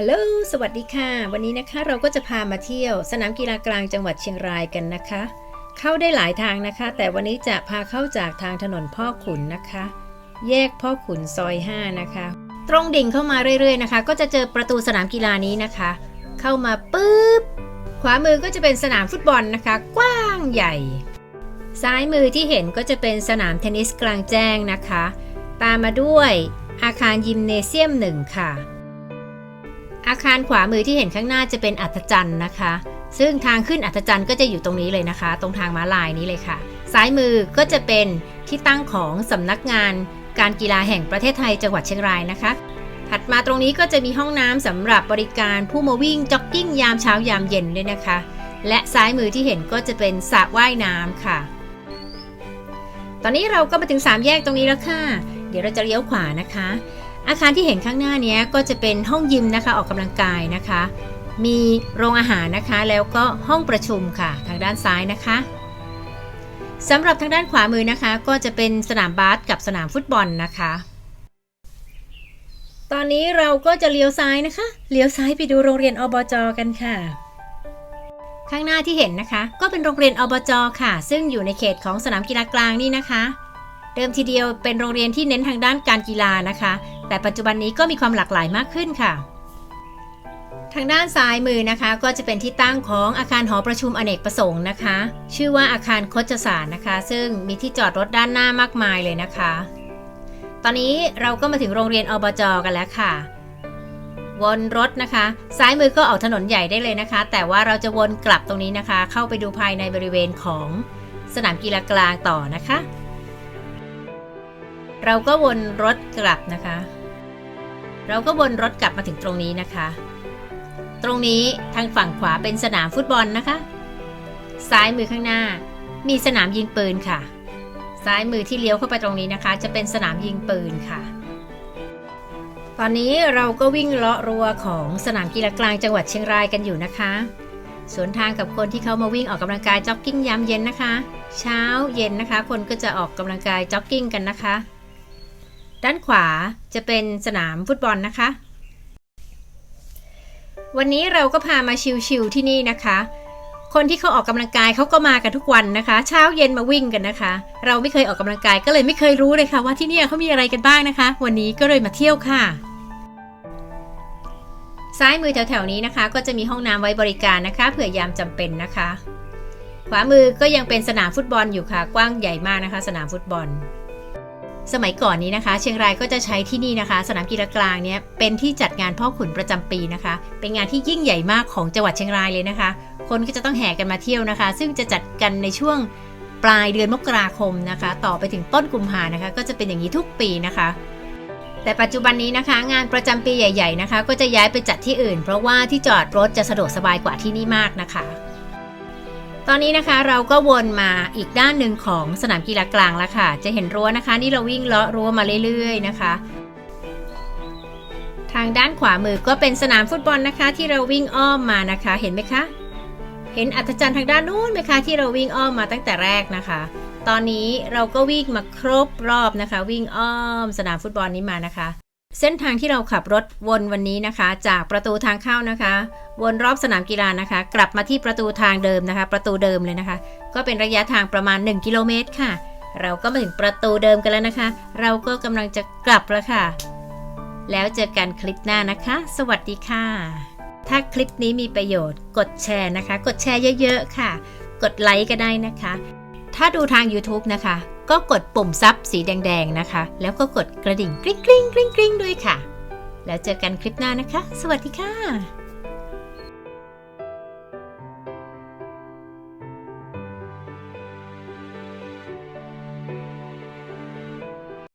ฮัลโหล สวัสดีค่ะ วันนี้นะคะเราก็จะพามาเที่ยว สนามกีฬากลางจังหวัดเชียงรายกันนะคะ เข้าได้หลายทางนะคะ แต่วันนี้จะพาเข้าจากทางถนนพ่อขุนนะคะ แยกพ่อขุนซอย 5 นะคะ ตรงดิ่งเข้ามาเรื่อยๆนะคะ ก็จะเจอประตูสนามกีฬานี้นะคะ เข้ามาปุ๊บ ขวามือก็จะเป็นสนามฟุตบอลนะคะ กว้างใหญ่ ซ้ายมือที่เห็นก็จะเป็นสนามเทนนิสกลางแจ้งนะคะ ตามมาด้วยอาคารยิมเนเซียมหนึ่งค่ะ อาคารขวามือที่เห็นข้างหน้าจะเป็นอัศจรรย์นะคะ ซึ่งทางขึ้นอัศจรรย์ก็จะอยู่ตรงนี้เลยนะคะ ตรงทางม้าลายนี้เลยค่ะ ซ้ายมือก็จะเป็นที่ตั้งของสำนักงาน การกีฬาแห่งประเทศไทยจังหวัดเชียงรายนะคะ ถัดมาตรงนี้ก็จะมีห้องน้ำสำหรับบริการผู้มาวิ่งจ็อกกิ้งยามเช้ายามเย็นด้วยนะคะ และซ้ายมือที่เห็นก็จะเป็นสระว่ายน้ำค่ะ ตอนนี้เราก็มาถึง 3 แยกตรงนี้แล้วค่ะ เดี๋ยวเราจะเลี้ยวขวานะคะ อาคารที่เห็นข้างหน้านี้ก็จะเป็นห้องยิมนะคะออกกำลังกายนะคะ มีโรงอาหารนะคะแล้วก็ห้องประชุมค่ะ ทางด้านซ้ายนะคะสำหรับทางด้านขวามือนะคะ ก็จะเป็นสนามบาสกับสนามฟุตบอลนะคะ ตอนนี้เราก็จะเลี้ยวซ้ายนะคะ เลี้ยวซ้ายไปดูโรงเรียนอบจกันค่ะ ข้างหน้าที่เห็นนะคะ ก็เป็นโรงเรียนอบจค่ะ ซึ่งอยู่ในเขตของสนามกีฬากลางนี่นะคะ เดิมทีเดียวเป็นโรงเรียนที่เน้นทางด้านการกีฬานะคะ แต่ปัจจุบันนี้ก็มีความหลากหลายมากขึ้นค่ะ ทางด้านซ้ายมือนะคะ ก็จะเป็นที่ตั้งของอาคารหอประชุมอเนกประสงค์นะคะ ชื่อว่าอาคารโคจศาสตร์นะคะ ซึ่งมีที่จอดรถด้านหน้ามากมายเลยนะคะ ตอนนี้เราก็มาถึงโรงเรียนอบจกันแล้วค่ะวนรถนะคะ ซ้ายมือก็ออกถนนใหญ่ได้เลยนะคะ แต่ว่าเราจะวนกลับตรงนี้นะคะ เข้าไปดูภายในบริเวณของสนามกีฬากลางต่อนะคะ เราก็วนรถกลับนะคะ เราก็วนรถกลับมาถึงตรงนี้นะคะ ตรงนี้ทางฝั่งขวาเป็นสนามฟุตบอลนะคะ ซ้ายมือข้างหน้า มีสนามยิงปืนค่ะ ซ้ายมือที่เลี้ยวเข้าไปตรงนี้นะคะ จะเป็นสนามยิงปืนค่ะ ตอนนี้เราก็วิ่งเลาะรั้วของสนามกีฬากลางจังหวัดเชียงรายกันอยู่นะคะสวนทางกับคนที่เขามาวิ่งออกกำลังกายจ็อกกิ้งยามเย็นนะคะ เช้าเย็นนะคะ คนก็จะออกกำลังกายจ็อกกิ้งกันนะคะ ด้านขวาจะเป็นสนามฟุตบอลนะคะ วันนี้เราก็พามาชิลๆที่นี่นะคะ คนที่เขาออกกำลังกายเขาก็มากันทุกวันนะคะ เช้าเย็นมาวิ่งกันนะคะ เราไม่เคยออกกำลังกายก็เลยไม่เคยรู้เลยค่ะว่าที่นี่เขามีอะไรกันบ้างนะคะ วันนี้ก็เลยมาเที่ยวค่ะ ซ้ายมือแถวๆนี้นะคะ ก็จะมีห้องน้ำไว้บริการนะคะเผื่อยามจำเป็นนะคะ ขวามือก็ยังเป็นสนามฟุตบอลอยู่ค่ะ กว้างใหญ่มากนะคะ สนามฟุตบอล สมัยก่อนนี้นะคะ เชียงรายก็จะใช้ที่นี่นะคะ สนามกีฬากลางเนี่ยเป็นที่จัดงานพ่อขุนประจำปีนะคะ เป็นงานที่ยิ่งใหญ่มากของจังหวัดเชียงรายเลยนะคะ คนก็จะต้องแห่กันมาเที่ยวนะคะ ซึ่งจะจัดกันในช่วงปลายเดือนมกราคมนะคะ ต่อไปถึงต้นกุมภานะคะ ก็จะเป็นอย่างนี้ทุกปีนะคะ แต่ปัจจุบันนี้นะคะ งานประจำปีใหญ่ ๆนะคะ ก็จะย้ายไปจัดที่อื่น เพราะว่าที่จอดรถจะสะดวกสบายกว่าที่นี่มากนะคะ ตอนนี้นะคะเราก็วนมาอีกด้านหนึ่งของสนามกีฬากลางแล้วค่ะ จะเห็นรั้วนะคะ นี่เราวิ่งเลาะรั้วมาเรื่อยๆนะคะ ทางด้านขวามือก็เป็นสนามฟุตบอลนะคะ ที่เราวิ่งอ้อมมานะคะ เห็นไหมคะ เห็นอัศจรรย์ทางด้านนู้นไหมคะ ที่เราวิ่งอ้อมมาตั้งแต่แรกนะคะ ตอนนี้เราก็วิ่งมาครบรอบนะคะ วิ่งอ้อมสนามฟุตบอลนี้มานะคะ เส้นทางที่เราขับรถวนวันนี้นะคะ จากประตูทางเข้านะคะ วนรอบสนามกีฬานะคะ กลับมาที่ประตูทางเดิมนะคะ ประตูเดิมเลยนะคะ ก็เป็นระยะทางประมาณ 1 กิโลเมตรค่ะ เราก็มาถึงประตูเดิมกันแล้วนะคะ เราก็กำลังจะกลับแล้วค่ะ แล้วเจอกันคลิปหน้านะคะ สวัสดีค่ะ ถ้าคลิปนี้มีประโยชน์ กดแชร์นะคะ กดแชร์เยอะ ๆ ค่ะ กดไลค์ก็ได้นะคะ ถ้าดูทาง YouTube นะคะ ก็กดปุ่มซับสีแดง ๆ นะคะ แล้วก็กดกระดิ่งกริ๊งกริ๊งกริ๊งกริ๊งด้วยค่ะ แล้วเจอกันคลิปหน้านะคะ สวัสดีค่ะ